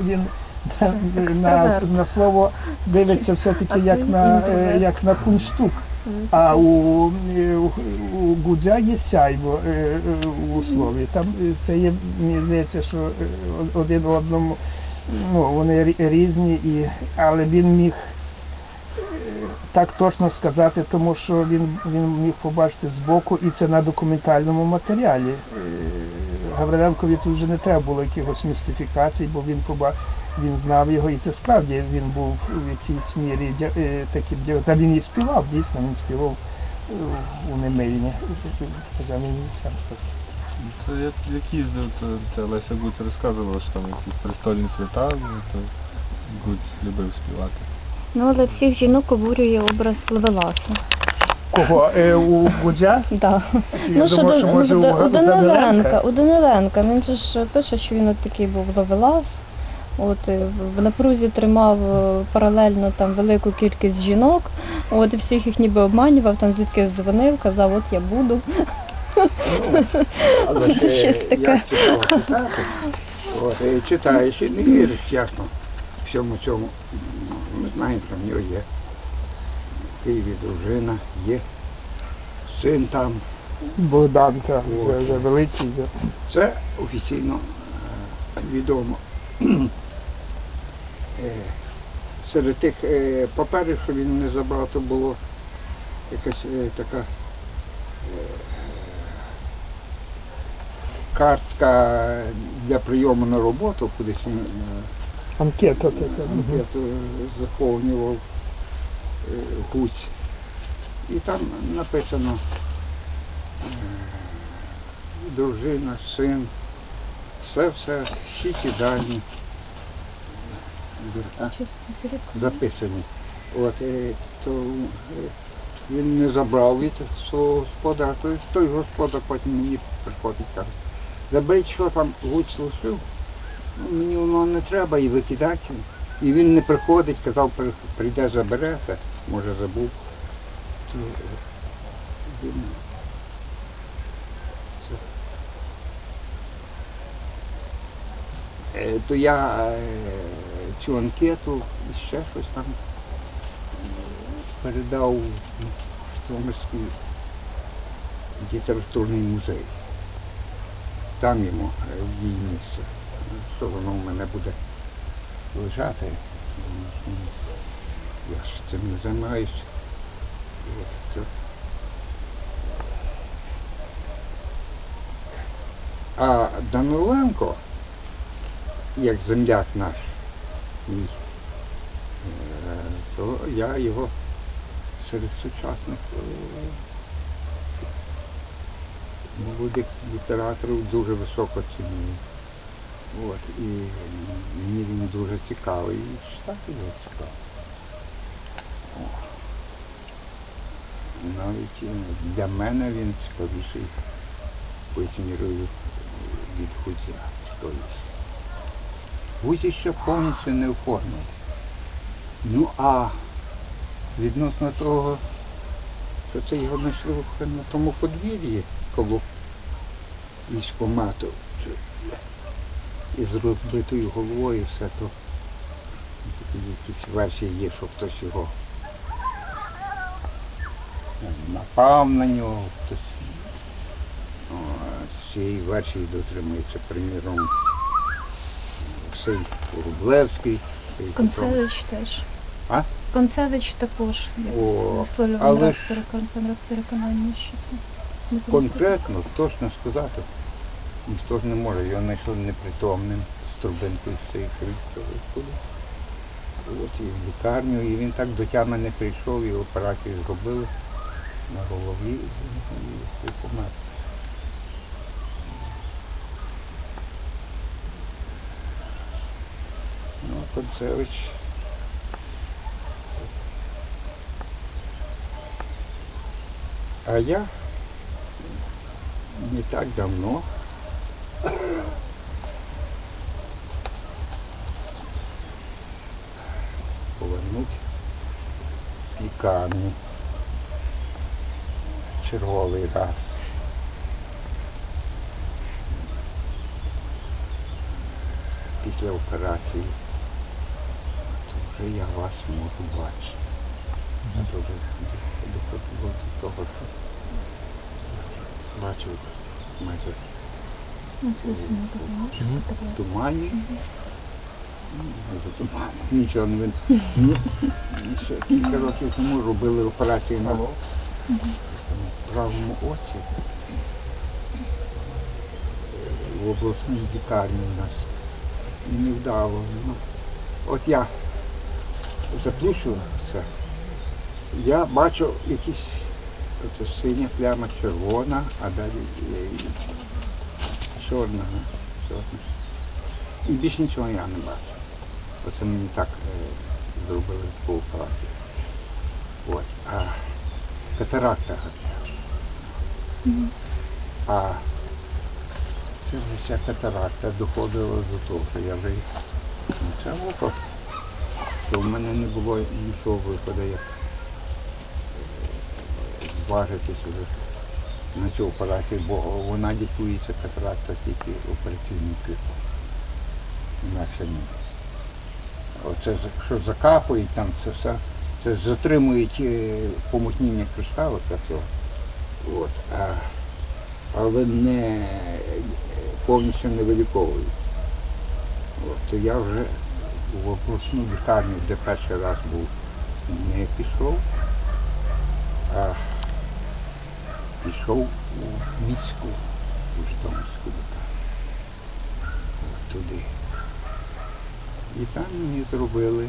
він, він на, на слово дивиться все-таки як на, як на кунштук. А у, у, у Гудзя є сяйво е, е, у слові. Там е, це є, мені здається, що один одному ну, вони рі- різні, і, але він міг так точно сказати, тому що він, він міг побачити збоку, і це на документальному матеріалі. Гавриленкові тут вже не треба було якихось містифікацій, бо він поба... він знав його, і це справді він був в якійсь мірі е, таким Та він і співав, дійсно, він співав е, у Немильні. Казав, він сам. Це як, як їздив, то, то Леся Гуць розказувала, що там якісь престольні свята, то Гуць любив співати. Ну, але всіх жінок обурює образ Левеласа. Кого? Е, у Гудзя? Да. Я Ну, що думав, до, що може ну, у у Даниленка, у Даниленка, він же ж пише, що він от такий був Левелас. От е, в напрузі тримав е, паралельно там велику кількість жінок, от і всіх їх ніби обманював, там звідки дзвонив, казав, от я буду. Але ж, е, Щось таке. як цікаво читати, от, е, читаєш і не віриш, ясно, всьому цьому. Ми знаємо, що в нього є Києві дружина, є син там. Богдан, вже, вже великий. да. Це офіційно е, відомо. Е, Серед тих е, паперів, що він не забрав, то було якась е, така е, картка для прийому на роботу, кудись він е, анкету заповнював гуць. І там написано е, дружина, син, все, все, всі ці дані е, записані. От, е, то він не забрав від свого господара, то той господар потім мені приходить каже, заберіть, що там гуць лишив, ну, мені воно не треба і викидати. І він не приходить, казав, прийде заберете, може забув. То, е, він. Е, То я е, цю анкету і ще щось там передав в Житомирський літературний музей. Там йому місце. Що воно в мене буде лежати. Я ж цим не займаюся. А Даниленко, як земляк наш, мій, е, то я його серед сучасних е, молодих літераторів дуже високо ціную. От, і мені він дуже цікавий, і читати його цікаво. Навіть е, для мене він цікавіший мірою від Гузя. Гузі ще повністю не оформлений. Ну а відносно того, що це його знайшли на тому подвір'ї коло військомату із розбитою головою все то якісь версії є, що хтось його напав на нього, хтось О, з цієї версії дотримується, приміром, Олексій Рублевський. Концевич теж. А? Концевич також висловлював переконання, що це Конкретно точно сказати ніхто ж не може. Його знайшли непритомним з з цієї куди. От і в лікарню, і він так до тями не прийшов, і операцію зробили на голові і помер. Ну, Концевич. А я не так давно повернуть з лікарні черговий раз. після операції, то вже я вас можу бачити. То вже доходило до того, що бачив майже в тумані. Ну. Нічого не видно. Ну, кілька років тому робили операцію на правому оці. В обласній лікарні у нас. І не вдало. Ну, от я заплющувався, я бачу якісь оце синя пляма червона, а далі чорна. чорна. І більш нічого я не бачу. Оце мені так е, зробили по операції. От. А катаракта. А це вже ця катаракта доходила до того, що я вже це око, що в мене не було нічого виходу, як е, зважитись уже на цю операцію, бо вона лікується катаракта тільки операційним киснем. Інакше ні. Оце що закапують там, це все, це затримують е, помутніння кришталу та цього. От. А, але не е, повністю не виліковують. От, я вже в обласну лікарню, де перший раз був, не пішов, а пішов у міську, у Житомирську Туди. І там мені зробили